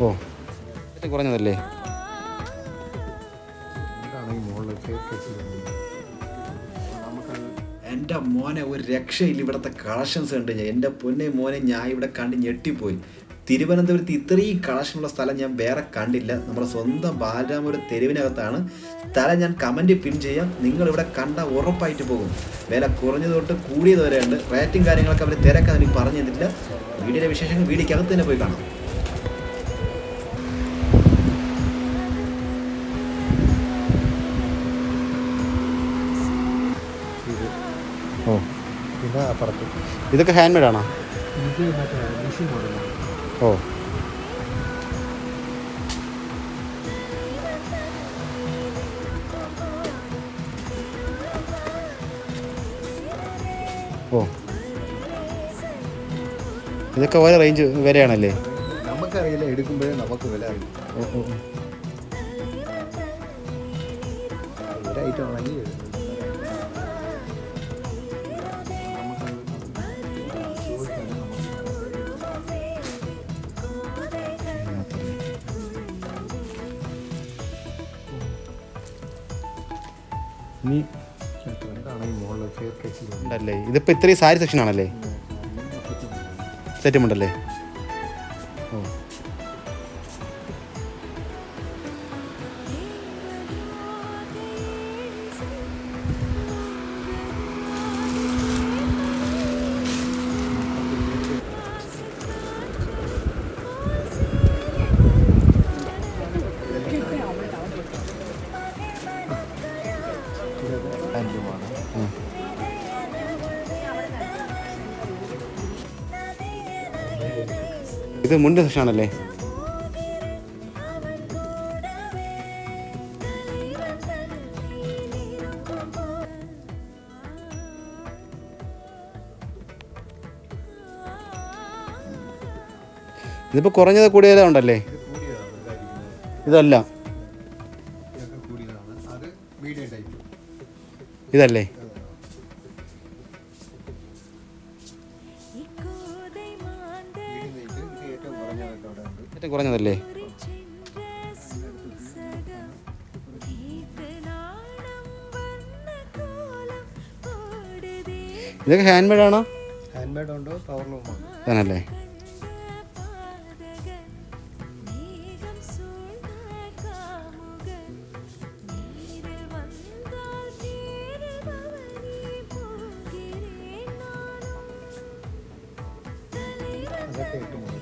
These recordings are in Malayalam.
ഓ കുറഞ്ഞതല്ലേ എന്റെ മോനെ ഒരു രക്ഷയില്ല ഇവിടുത്തെ കളക്ഷൻസ് ഉണ്ട് ഞാൻ എന്റെ പൊന്നെ മോനെ ഞാൻ ഇവിടെ കണ്ട് ഞെട്ടിപ്പോയി തിരുവനന്തപുരത്ത് ഇത്രയും കളക്ഷനുള്ള സ്ഥലം ഞാൻ വേറെ കണ്ടില്ല നമ്മുടെ സ്വന്തം ബാലരാമപുരം തെരുവിനകത്താണ് സ്ഥലം ഞാൻ കമന്റ് പിൻ ചെയ്യാം നിങ്ങൾ ഇവിടെ കണ്ട ഉറപ്പായിട്ട് പോകും വില കുറഞ്ഞത് തൊട്ട് കൂടിയത് വരെ ഉണ്ട് റേറ്റും കാര്യങ്ങളൊക്കെ അവർ തിരക്കാൻ എനിക്ക് പറഞ്ഞു തന്നിട്ടില്ല വീഡിയോയുടെ വിശേഷങ്ങൾ വീടിക്കകത്ത് തന്നെ പോയി കാണാം ഓ. പിന്നെ അപ്പുറത്ത്. ഇതൊക്കെ ഹാൻഡ് മെയ്ഡ് ആണോ. ഓ. ഓ. ഇതൊക്കെ ഓരോ റേഞ്ച് വരെയാണല്ലേ നമുക്കറിയില്ല എടുക്കുമ്പോഴേ നമുക്ക് വില അറിയും. ഓ ഓ. ഒരു ഐറ്റം ആണെങ്കിൽ ഇനി ഉണ്ടല്ലേ? ഇതിപ്പോൾ ഇത്രയും സാരി സെക്ഷൻ ആണല്ലേ? സെറ്റും ഉണ്ടല്ലേ? ആ. ഇത് മുണ്ട് സെക്ഷൻ ഇതിപ്പോ ഇതിപ്പോൾ കുറഞ്ഞത് കൂടിയതേ ഉണ്ടല്ലേ? ഇതല്ല. മീഡിയം ടൈപ്പ് ഇതല്ലേ? ഏറ്റവും കുറഞ്ഞതല്ലേ? ഇതൊക്കെ ഹാൻഡ് മെയ്ഡ് ആണോ ഹാൻഡ് മെയ്ഡ് ഉണ്ടോ. പവർ ലൂമാണ് തന്നല്ലേ അതൊക്കെ എട്ട് മുഴ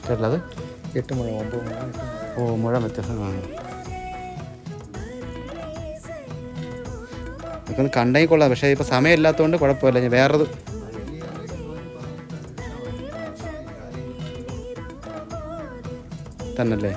കേട്ടില്ല അത് എട്ട് മുഴ ഒമ്പത് മുഴ ഓ മുഴ വ്യത്യാസം ആ ഇതൊക്കെ ഒന്ന് കണ്ടെങ്കിൽ കൊള്ളാം പക്ഷേ ഇപ്പോൾ സമയമില്ലാത്തതുകൊണ്ട് കുഴപ്പമില്ല ഞാൻ വേറൊരു തന്നല്ലേ?